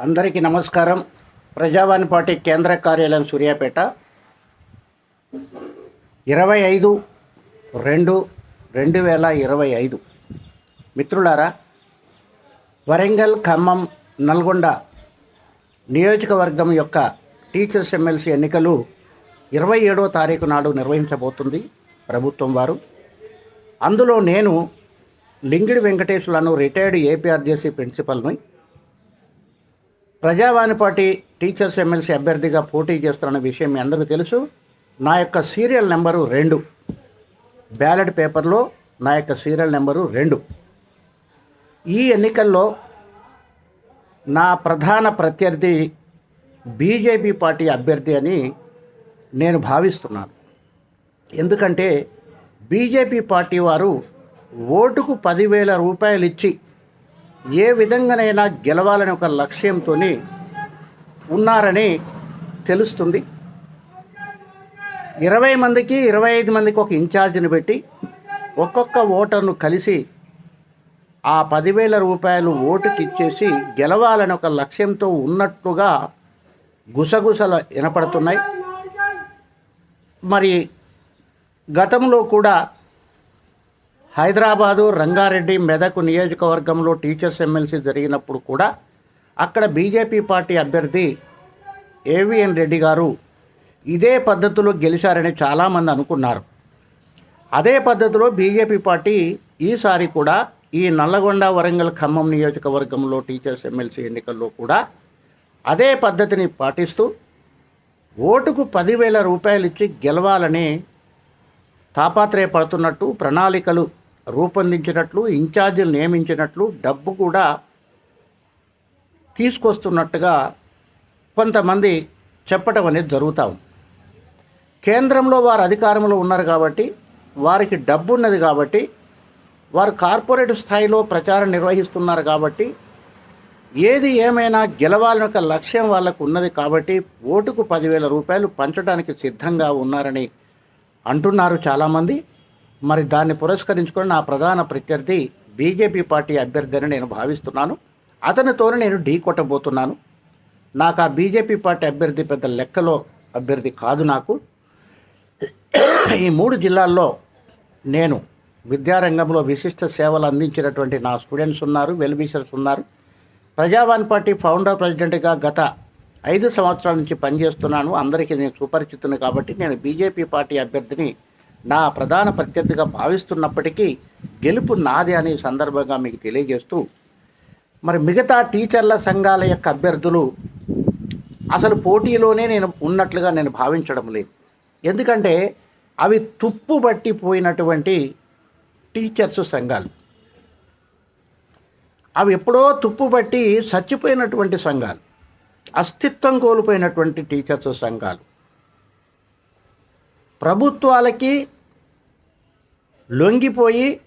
అందరికీ నమస్కారం. ప్రజావాణి పార్టీ కేంద్ర కార్యాలయం సూర్యాపేట. ఇరవై ఐదు రెండు రెండు వేల ఇరవై ఐదు. మిత్రులారా వరంగల్ ఖమ్మం నల్గొండ నియోజకవర్గం యొక్క టీచర్స్ ఎమ్మెల్సీ ఎన్నికలు ఇరవై ఏడో తారీఖు నాడు నిర్వహించబోతుంది ప్రభుత్వం వారు. అందులో నేను లింగిడి వెంకటేశ్వరను రిటైర్డ్ ఏపీఆర్జేసీ ప్రిన్సిపల్ని ప్రజావాణి పార్టీ టీచర్స్ ఎమ్మెల్సీ అభ్యర్థిగా పోటీ చేస్తున్న విషయం మీ అందరికీ తెలుసు. నా యొక్క సీరియల్ నెంబరు రెండు. బ్యాలెట్ పేపర్లో నా యొక్క సీరియల్ నెంబరు రెండు. ఈ ఎన్నికల్లో నా ప్రధాన ప్రత్యర్థి బీజేపీ పార్టీ అభ్యర్థి అని నేను భావిస్తున్నాను. ఎందుకంటే బీజేపీ పార్టీ వారు ఓటుకు పదివేల రూపాయలు ఇచ్చి ఏ విధంగానైనా గెలవాలని ఒక లక్ష్యంతో ఉన్నారని తెలుస్తుంది. ఇరవై మందికి ఇరవై ఐదు మందికి ఒక ఇన్ఛార్జిని పెట్టి ఒక్కొక్క ఓటర్ను కలిసి ఆ పదివేల రూపాయలు ఓటుకి ఇచ్చేసి గెలవాలని ఒక లక్ష్యంతో ఉన్నట్టుగా గుసగుసలు వినపడుతున్నాయి. మరి గతంలో కూడా హైదరాబాదు రంగారెడ్డి మెదక్ నియోజకవర్గంలో టీచర్స్ ఎమ్మెల్సీ జరిగినప్పుడు కూడా అక్కడ బీజేపీ పార్టీ అభ్యర్థి ఏవిఎన్ రెడ్డి గారు ఇదే పద్ధతిలో గెలిచారని చాలామంది అనుకున్నారు. అదే పద్ధతిలో బీజేపీ పార్టీ ఈసారి కూడా ఈ నల్లగొండ వరంగల్ ఖమ్మం నియోజకవర్గంలో టీచర్స్ ఎమ్మెల్సీ ఎన్నికల్లో కూడా అదే పద్ధతిని పాటిస్తూ ఓటుకు పదివేల రూపాయలు ఇచ్చి గెలవాలని తాపాత్రయపడుతున్నట్టు ప్రణాళికలు రూపొందించినట్లు ఇన్ఛార్జీలు నియమించినట్లు డబ్బు కూడా తీసుకొస్తున్నట్టుగా కొంతమంది చెప్పటం అనేది జరుగుతూ ఉంది. కేంద్రంలో వారు అధికారంలో ఉన్నారు కాబట్టి వారికి డబ్బు ఉన్నది కాబట్టి వారు కార్పొరేట్ స్థాయిలో ప్రచారం నిర్వహిస్తున్నారు కాబట్టి ఏది ఏమైనా గెలవాలని ఒక లక్ష్యం వాళ్ళకు ఉన్నది కాబట్టి ఓటుకు పదివేల రూపాయలు పంచడానికి సిద్ధంగా ఉన్నారని అంటున్నారు చాలామంది. మరి దాన్ని పురస్కరించుకొని నా ప్రధాన ప్రత్యర్థి బీజేపీ పార్టీ అభ్యర్థి అని నేను భావిస్తున్నాను. అతనితోనే నేను ఢీ కొట్టబోతున్నాను. నాకు ఆ బీజేపీ పార్టీ అభ్యర్థి పెద్ద లెక్కలో అభ్యర్థి కాదు నాకు. ఈ మూడు జిల్లాల్లో నేను విద్యారంగంలో విశిష్ట సేవలు అందించినటువంటి నా స్టూడెంట్స్ ఉన్నారు వెల్విషర్స్ ఉన్నారు. ప్రజావాణి పార్టీ ఫౌండర్ ప్రెసిడెంట్గా గత ఐదు సంవత్సరాల నుంచి పనిచేస్తున్నాను. అందరికీ నేను సుపరిచితుని కాబట్టి నేను బీజేపీ పార్టీ అభ్యర్థిని నా ప్రధాన ప్రత్యర్థిగా భావిస్తున్నప్పటికీ గెలుపు నాది అనే సందర్భంగా మీకు తెలియజేస్తూ మరి మిగతా టీచర్ల సంఘాల యొక్క అభ్యర్థులు అసలు పోటీలోనే నేను ఉన్నట్లుగా నేను భావించడం లేదు. ఎందుకంటే అవి తుప్పు పట్టిపోయినటువంటి టీచర్స్ సంఘాలు. అవి ఎప్పుడో తుప్పు పట్టి చచ్చిపోయినటువంటి సంఘాలు. అస్తిత్వం కోల్పోయినటువంటి టీచర్స్ సంఘాలు. ప్రభుత్వాలకి లొంగిపోయి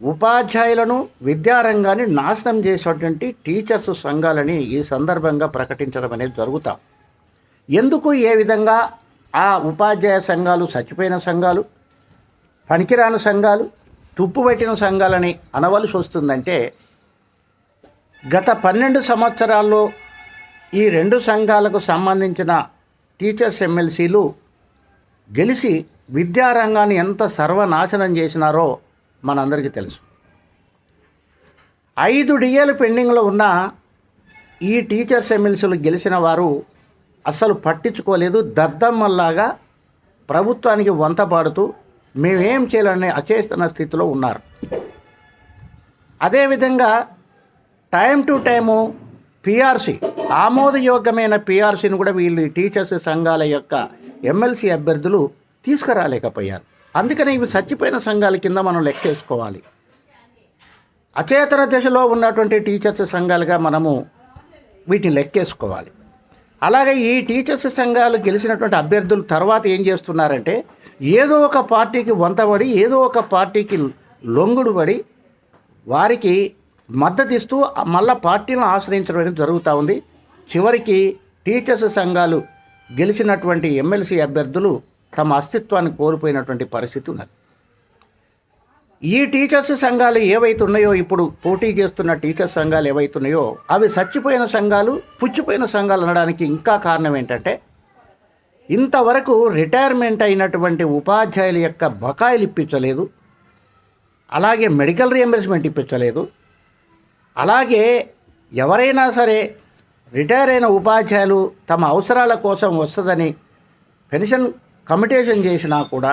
ఉపాధ్యాయులను విద్యారంగాన్ని నాశనం చేసేటువంటి టీచర్స్ సంఘాలని ఈ సందర్భంగా ప్రకటించడం అనేది జరుగుతాం. ఎందుకు ఏ విధంగా ఆ ఉపాధ్యాయ సంఘాలు చచ్చిపోయిన సంఘాలు పనికిరాని సంఘాలు తుప్పుబట్టిన సంఘాలని అనవలసి వస్తుందంటే గత పన్నెండు సంవత్సరాల్లో ఈ రెండు సంఘాలకు సంబంధించిన టీచర్స్ ఎమ్మెల్సీలు గెలిచి విద్యారంగాన్ని ఎంత సర్వనాశనం చేసినారో మనందరికీ తెలుసు. ఐదు డిఏలు పెండింగ్లో ఉన్న ఈ టీచర్స్ ఎమ్మెల్సీలు గెలిచిన వారు అస్సలు పట్టించుకోలేదు. దద్దమ్మల్లాగా ప్రభుత్వానికి వంత పాడుతూ మేమేం చేయాలనే అచేతన స్థితిలో ఉన్నారు. అదేవిధంగా టైం టు టైము పీఆర్సీ ఆమోదయోగ్యమైన పిఆర్సీని కూడా వీళ్ళు టీచర్స్ సంఘాల యొక్క ఎమ్మెల్సీ అభ్యర్థులు తీసుకురాలేకపోయారు. అందుకని ఇవి చచ్చిపోయిన సంఘాల కింద మనం లెక్కేసుకోవాలి. అచేతన దశలో ఉన్నటువంటి టీచర్స్ సంఘాలుగా మనము వీటిని లెక్కేసుకోవాలి. అలాగే ఈ టీచర్స్ సంఘాలు గెలిచినటువంటి అభ్యర్థులు తర్వాత ఏం చేస్తున్నారంటే ఏదో ఒక పార్టీకి వంతబడి ఏదో ఒక పార్టీకి లొంగుడు పడి వారికి మద్దతు ఇస్తూ మళ్ళా పార్టీలను ఆశ్రయించడం అనేది జరుగుతూ ఉంది. చివరికి టీచర్స్ సంఘాలు గెలిచినటువంటి ఎమ్మెల్సీ అభ్యర్థులు తమ అస్తిత్వాన్ని కోల్పోయినటువంటి పరిస్థితి ఉన్నది. ఈ టీచర్స్ సంఘాలు ఏవైతున్నాయో ఇప్పుడు పోటీ చేస్తున్న టీచర్స్ సంఘాలు ఏవైతున్నాయో అవి చచ్చిపోయిన సంఘాలు పుచ్చిపోయిన సంఘాలు అనడానికి ఇంకా కారణం ఏంటంటే ఇంతవరకు రిటైర్మెంట్ అయినటువంటి ఉపాధ్యాయుల యొక్క బకాయిలు ఇప్పించలేదు. అలాగే మెడికల్ రియంబర్స్మెంట్ ఇప్పించలేదు. అలాగే ఎవరైనా సరే రిటైర్ అయిన ఉపాధ్యాయులు తమ అవసరాల కోసం వస్తుందని పెన్షన్ కమిటేషన్ చేసినా కూడా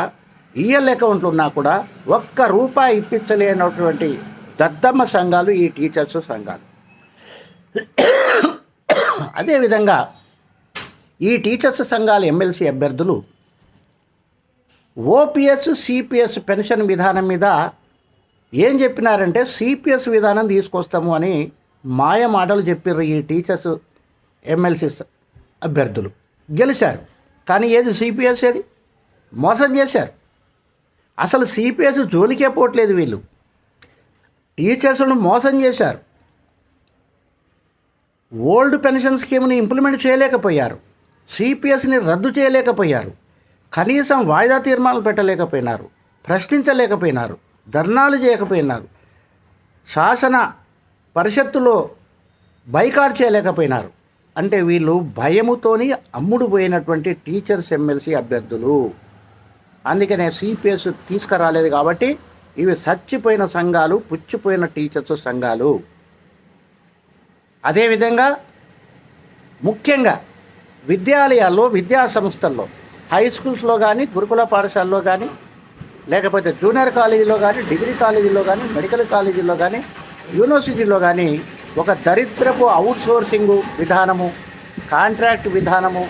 ఈఎల్ అకౌంట్లు ఉన్నా కూడా ఒక్క రూపాయి ఇప్పించలేనటువంటి దద్దమ్మ సంఘాలు ఈ టీచర్స్ సంఘాలు. అదేవిధంగా ఈ టీచర్స్ సంఘాల ఎమ్మెల్సీ అభ్యర్థులు ఓపీఎస్ సిపిఎస్ పెన్షన్ విధానం మీద ఏం చెప్పినారంటే సిపిఎస్ విధానం తీసుకొస్తాము అని మాయ మాటలు చెప్పారు ఈ టీచర్స్ ఎమ్మెల్సీస్ అభ్యర్థులు. గెలిచారు. కానీ ఏది సిపిఎస్ ఏది? మోసం చేశారు. అసలు సిపిఎస్ జోలికే పోవట్లేదు వీళ్ళు. టీచర్స్ను మోసం చేశారు. ఓల్డ్ పెన్షన్ స్కీమ్ని ఇంప్లిమెంట్ చేయలేకపోయారు. సిపిఎస్ని రద్దు చేయలేకపోయారు. కనీసం వాయిదా తీర్మానాలు పెట్టలేకపోయినారు. ప్రశ్నించలేకపోయినారు. ధర్నాలు చేయకపోయినారు. శాసన పరిషత్తులో బైకాట్ చేయలేకపోయినారు. అంటే వీళ్ళు భయముతోని అమ్ముడు పోయినటువంటి టీచర్స్ ఎమ్మెల్సీ అభ్యర్థులు. అందుకనే సిపిఎస్ తీసుకురాలేదు కాబట్టి ఇవి చచ్చిపోయిన సంఘాలు పుచ్చిపోయిన టీచర్స్ సంఘాలు. అదేవిధంగా ముఖ్యంగా విద్యాలయాల్లో విద్యా సంస్థల్లో హై స్కూల్స్లో కానీ గురుకుల పాఠశాలలో కానీ లేకపోతే జూనియర్ కాలేజీలో కానీ డిగ్రీ కాలేజీలో కానీ మెడికల్ కాలేజీలో కానీ యూనివర్సిటీలో కానీ ఒక దరిద్రపు అవుట్సోర్సింగ్ విధానము కాంట్రాక్ట్ విధానము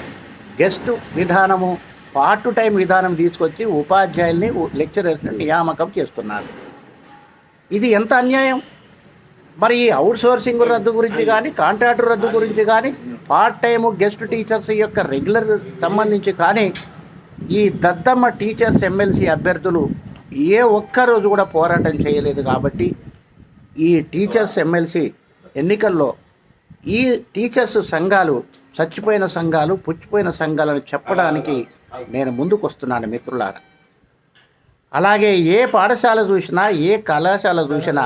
గెస్ట్ విధానము పార్ట్ టైం విధానం తీసుకొచ్చి ఉపాధ్యాయుల్ని లెక్చరర్స్ని నియామకం చేస్తున్నారు. ఇది ఎంత అన్యాయం? మరి ఈ అవుట్సోర్సింగ్ రద్దు గురించి కానీ కాంట్రాక్టు రద్దు గురించి కానీ పార్ట్ టైము గెస్ట్ టీచర్స్ యొక్క రెగ్యులర్ సంబంధించి కానీ ఈ దద్దమ్మ టీచర్స్ ఎమ్మెల్సీ అభ్యర్థులు ఏ ఒక్క రోజు కూడా పోరాటం చేయలేదు కాబట్టి ఈ టీచర్స్ ఎమ్మెల్సీ ఎన్నికల్లో ఈ టీచర్స్ సంఘాలు చచ్చిపోయిన సంఘాలు పుచ్చిపోయిన సంఘాలను చెప్పడానికి నేను ముందుకు వస్తున్నాను మిత్రులారా. అలాగే ఏ పాఠశాల చూసినా ఏ కళాశాల చూసినా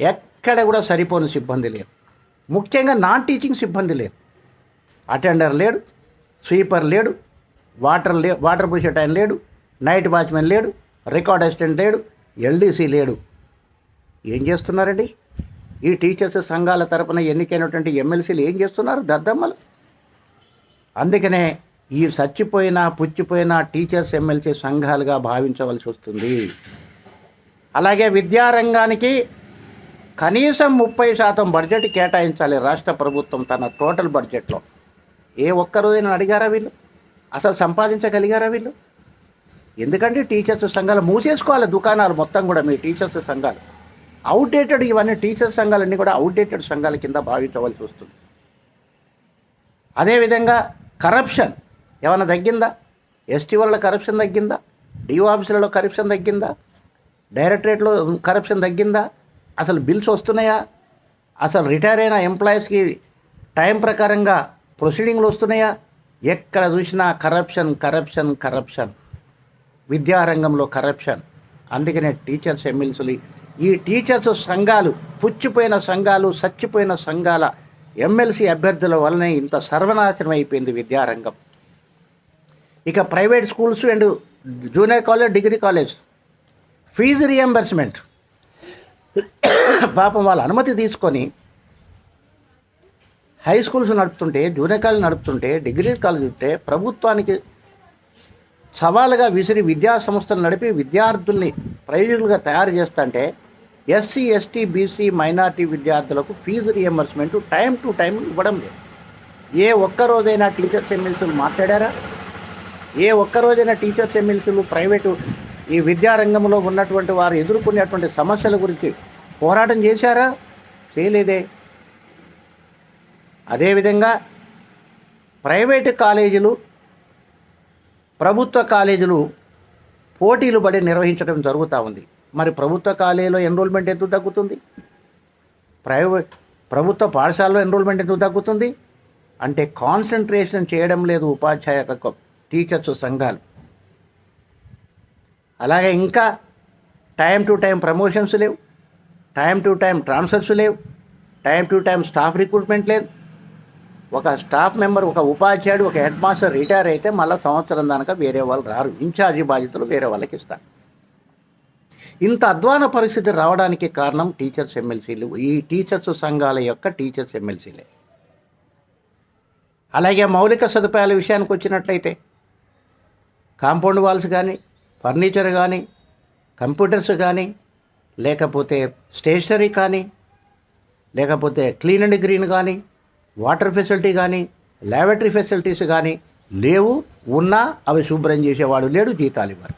ఎక్కడ కూడా సరిపోని సిబ్బంది లేదు ముఖ్యంగా నాన్ టీచింగ్ సిబ్బంది లేదు అటెండర్ లేడు స్వీపర్ లేడు వాటర్ లే వాటర్ పూసే టైం లేడు నైట్ వాచ్మెన్ లేడు రికార్డ్ అసిస్టెంట్ లేడు ఎల్డీసీ లేడు. ఏం చేస్తున్నారండి? ఈ టీచర్స్ సంఘాల తరపున ఎన్నికైనటువంటి ఎమ్మెల్సీలు ఏం చేస్తున్నారు? దద్దమ్మలు. అందుకనే ఈ చచ్చిపోయిన పుచ్చిపోయిన టీచర్స్ ఎమ్మెల్సీ సంఘాలుగా భావించవలసి వస్తుంది. అలాగే విద్యారంగానికి కనీసం ముప్పై శాతం బడ్జెట్ కేటాయించాలి రాష్ట్ర ప్రభుత్వం తన టోటల్ బడ్జెట్లో. ఏ ఒక్కరోజైనా అడిగారా వీళ్ళు? అసలు సంపాదించగలిగారా వీళ్ళు? ఎందుకంటే టీచర్స్ సంఘాలు మూసేసుకోవాలి? దుకాణాలు మొత్తం కూడా మీ టీచర్స్ సంఘాలు. అవుట్డేటెడ్ ఇవన్నీ టీచర్ సంఘాలన్నీ కూడా అవుట్డేటెడ్ సంఘాల కింద భావించవలసి వస్తుంది. అదేవిధంగా కరప్షన్ ఏమైనా తగ్గిందా? ఎస్టీ వాళ్ళ కరప్షన్ తగ్గిందా? డిఓ ఆఫీసులలో కరప్షన్ తగ్గిందా? డైరెక్టరేట్లో కరప్షన్ తగ్గిందా? అసలు బిల్స్ వస్తున్నాయా? అసలు రిటైర్ అయిన ఎంప్లాయీస్కి టైం ప్రకారంగా ప్రొసీడింగ్లు వస్తున్నాయా? ఎక్కడ చూసినా కరప్షన్ కరప్షన్ కరప్షన్ విద్యారంగంలో కరప్షన్ అందుకనే టీచర్స్ ఎమ్మెల్సీలు ఈ టీచర్స్ సంఘాలు పుచ్చిపోయిన సంఘాలు చచ్చిపోయిన సంఘాల ఎమ్మెల్సీ అభ్యర్థుల వలనే ఇంత సర్వనాశనం అయిపోయింది విద్యారంగం. ఇక private schools and junior college degree college. Fee reimbursement పాపం వాళ్ళ అనుమతి తీసుకొని హై స్కూల్స్ నడుపుతుంటే జూనియర్ కాలేజ్ నడుపుతుంటే డిగ్రీ కాలేజ్ ఉంటే ప్రభుత్వానికి సవాలుగా విసిరి విద్యా సంస్థలు నడిపి విద్యార్థుల్ని ప్రయోజకులుగా తయారు చేస్తుంటే ఎస్సీ ఎస్టీ బీసీ మైనార్టీ విద్యార్థులకు fee reimbursement time to time ఇవ్వడం లేదు. ఏ ఒక్క రోజైనా టీచర్స్ ఎమ్మెల్సీలు మాట్లాడారా? ఏ ఒక్కరోజైనా టీచర్స్ ఎమ్మెల్సీలు ప్రైవేటు ఈ విద్యారంగంలో ఉన్నటువంటి వారు ఎదుర్కొనేటువంటి సమస్యల గురించి పోరాటం చేశారా? చేయలేదే. అదేవిధంగా ప్రైవేటు కాలేజీలు ప్రభుత్వ కాలేజీలు పోటీలు పడి నిర్వహించడం జరుగుతూ ఉంది. మరి ప్రభుత్వ కాలేజీలో ఎన్రోల్మెంట్ ఎందుకు తగ్గుతుంది? ప్రైవేట్ ప్రభుత్వ పాఠశాలలో ఎన్రోల్మెంట్ ఎందుకు తగ్గుతుంది? అంటే కాన్సన్ట్రేషన్ చేయడం లేదు ఉపాధ్యాయ టీచర్స్ సంఘాలు. అలాగే ఇంకా టైం టు టైం ప్రమోషన్స్ లేవు టైం టు టైం ట్రాన్స్ఫర్స్ లేవు time to time staff recruitment లేదు. ఒక స్టాఫ్ మెంబర్ ఒక ఉపాధ్యాయుడు ఒక హెడ్ మాస్టర్ రిటైర్ అయితే మళ్ళీ సంవత్సరం దానిక వేరే వాళ్ళు రారు. ఇన్ఛార్జి బాధ్యతలు వేరే వాళ్ళకి ఇస్తారు. ఇంత అధ్వాన పరిస్థితి రావడానికి కారణం టీచర్స్ ఎమ్మెల్సీలు. ఈ టీచర్స్ సంఘాల యొక్క టీచర్స్ ఎమ్మెల్సీలే. అలాగే మౌలిక సదుపాయాల విషయానికి వచ్చినట్లయితే కాంపౌండ్ వాల్స్ కానీ ఫర్నిచర్ కానీ కంప్యూటర్స్ కానీ లేకపోతే స్టేషనరీ కానీ లేకపోతే క్లీన్ అండ్ గ్రీన్ కానీ వాటర్ ఫెసిలిటీ కానీ ల్యాబరేటరీ ఫెసిలిటీస్ కానీ లేవు ఉన్నా అవి శుభ్రం చేసేవాడు లేడు జీతాలు ఇవ్వరు.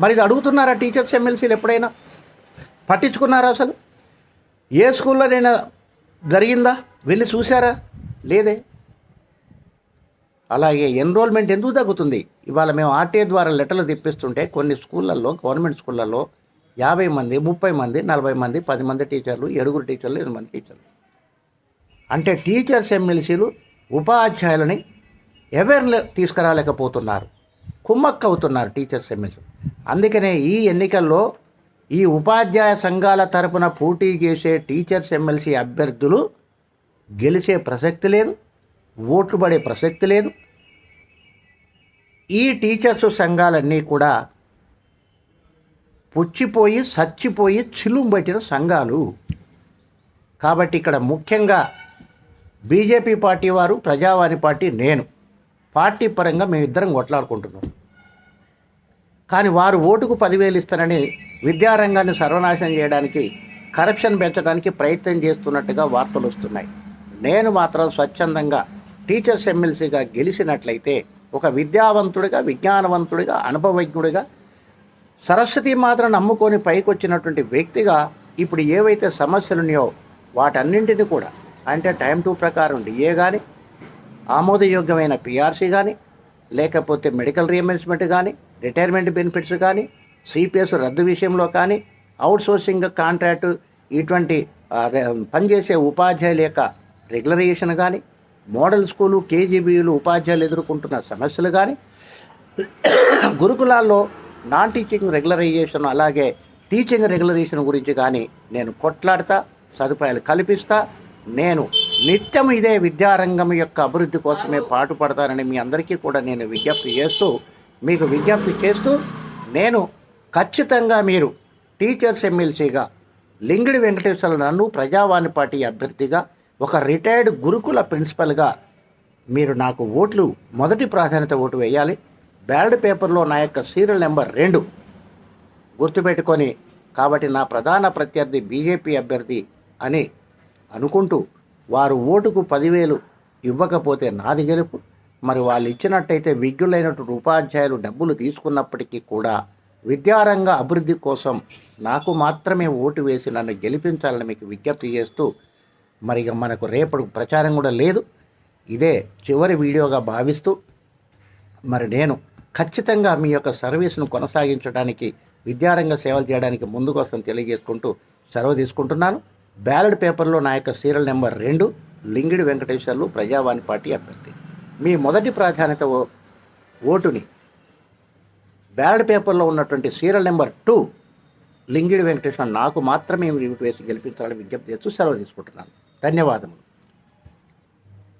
మరి ఇది అడుగుతున్నారా టీచర్స్ ఎమ్మెల్సీలు ఎప్పుడైనా? పట్టించుకున్నారా అసలు? ఏ స్కూల్లో నేను జరిగిందా? వెళ్ళి చూసారా లేదే. అలాగే ఎన్రోల్మెంట్ ఎందుకు తగ్గుతుంది? ఇవాళ మేము ఆర్టీఏ ద్వారా లెటర్లు తెప్పిస్తుంటే కొన్ని స్కూళ్ళల్లో గవర్నమెంట్ స్కూళ్ళల్లో యాభై మంది ముప్పై మంది నలభై మంది పది మంది టీచర్లు ఏడుగురు టీచర్లు ఎనిమిది మంది టీచర్లు. అంటే టీచర్స్ ఎమ్మెల్సీలు ఉపాధ్యాయులని ఎవరిని తీసుకురాలేకపోతున్నారు. కుమ్మక్క అవుతున్నారు టీచర్స్ ఎమ్మెల్సీ అందుకనే ఈ ఎన్నికల్లో ఈ ఉపాధ్యాయ సంఘాల తరపున పోటీ చేసే టీచర్స్ ఎమ్మెల్సీ అభ్యర్థులు గెలిచే ప్రసక్తి లేదు ఓట్లు పడే ప్రసక్తి లేదు. ఈ టీచర్స్ సంఘాలన్నీ కూడా పుచ్చిపోయి సచ్చిపోయి చిలుంబట్టిన సంఘాలు. కాబట్టి ఇక్కడ ముఖ్యంగా బీజేపీ పార్టీ వారు ప్రజావాణి పార్టీ నేను. పార్టీ పరంగా మేమిద్దరం కొట్లాడుకుంటున్నాం. కానీ వారు ఓటుకు పదివేలు ఇస్తారని విద్యారంగాన్ని సర్వనాశనం చేయడానికి కరప్షన్ పెంచడానికి ప్రయత్నం చేస్తున్నట్టుగా వార్తలు వస్తున్నాయి. నేను మాత్రం స్వచ్ఛందంగా టీచర్స్ ఎమ్మెల్సీగా గెలిచినట్లయితే ఒక విద్యావంతుడిగా విజ్ఞానవంతుడిగా అనుభవజ్ఞుడిగా సరస్వతి మాత్రం నమ్ముకొని పైకొచ్చినటువంటి వ్యక్తిగా ఇప్పుడు ఏవైతే సమస్యలు ఉన్నాయో వాటన్నింటినీ కూడా అంటే టైం టు ప్రకారం డిఏ కానీ ఆమోదయోగ్యమైన పిఆర్సీ కానీ లేకపోతే మెడికల్ రియంబర్స్మెంట్ కానీ రిటైర్మెంట్ బెనిఫిట్స్ కానీ సిపిఎస్ రద్దు విషయంలో కానీ అవుట్సోర్సింగ్ కాంట్రాక్టు ఇటువంటి పనిచేసే ఉపాధ్యాయుల యొక్క రెగ్యులరైజేషన్ కానీ మోడల్ స్కూలు కేజీబీలు ఉపాధ్యాయులు ఎదుర్కొంటున్న సమస్యలు కానీ గురుకులాల్లో నాన్ టీచింగ్ రెగ్యులరైజేషన్ అలాగే టీచింగ్ రెగ్యులరైజేషన్ గురించి కానీ నేను కొట్లాడతా సదుపాయాలు కల్పిస్తా నేను నిత్యం ఇదే విద్యారంగం యొక్క అభివృద్ధి కోసమే పాటుపడతానని మీ అందరికీ కూడా నేను విజ్ఞప్తి చేస్తూ మీకు విజ్ఞప్తి చేస్తూ నేను ఖచ్చితంగా మీరు టీచర్స్ ఎమ్మెల్సీగా లింగిడి వెంకటేశ్వర నన్ను ప్రజావాణి పార్టీ అభ్యర్థిగా ఒక రిటైర్డ్ గురుకుల ప్రిన్సిపల్గా మీరు నాకు ఓట్లు మొదటి ప్రాధాన్యత ఓటు వేయాలి. బ్యాలెట్ పేపర్లో నా యొక్క సీరియల్ నెంబర్ రెండు గుర్తుపెట్టుకొని కాబట్టి నా ప్రధాన ప్రత్యర్థి బీజేపీ అభ్యర్థి అని అనుకుంటూ వారు ఓటుకు పదివేలు ఇవ్వకపోతే నాది గెలుపు. మరి వాళ్ళు ఇచ్చినట్టయితే విజ్ఞులైనటువంటి ఉపాధ్యాయులు డబ్బులు తీసుకున్నప్పటికీ కూడా విద్యారంగ అభివృద్ధి కోసం నాకు మాత్రమే ఓటు వేసి నన్ను గెలిపించాలని మీకు విజ్ఞప్తి చేస్తూ మరి మనకు రేపటి ప్రచారం కూడా లేదు. ఇదే చివరి వీడియోగా భావిస్తూ మరి నేను ఖచ్చితంగా మీ యొక్క సర్వీస్ను కొనసాగించడానికి విద్యారంగ సేవలు చేయడానికి ముందుకు వస్తాను తెలియజేసుకుంటూ సెలవు తీసుకుంటున్నాను. బ్యాలెట్ పేపర్లో నా యొక్క సీరియల్ నెంబర్ రెండు లింగిడి వెంకటేశ్వర్లు ప్రజావాణి పార్టీ అభ్యర్థి. మీ మొదటి ప్రాధాన్యత ఓ- ఓటుని. బ్యాలెట్ పేపర్లో ఉన్నటువంటి serial number two Lingidi Venkateswara నాకు మాత్రమే మీరు వేసి గెలిపించాలని విజ్ఞప్తి చేస్తూ సెలవు తీసుకుంటున్నాను. ధన్యవాదములు.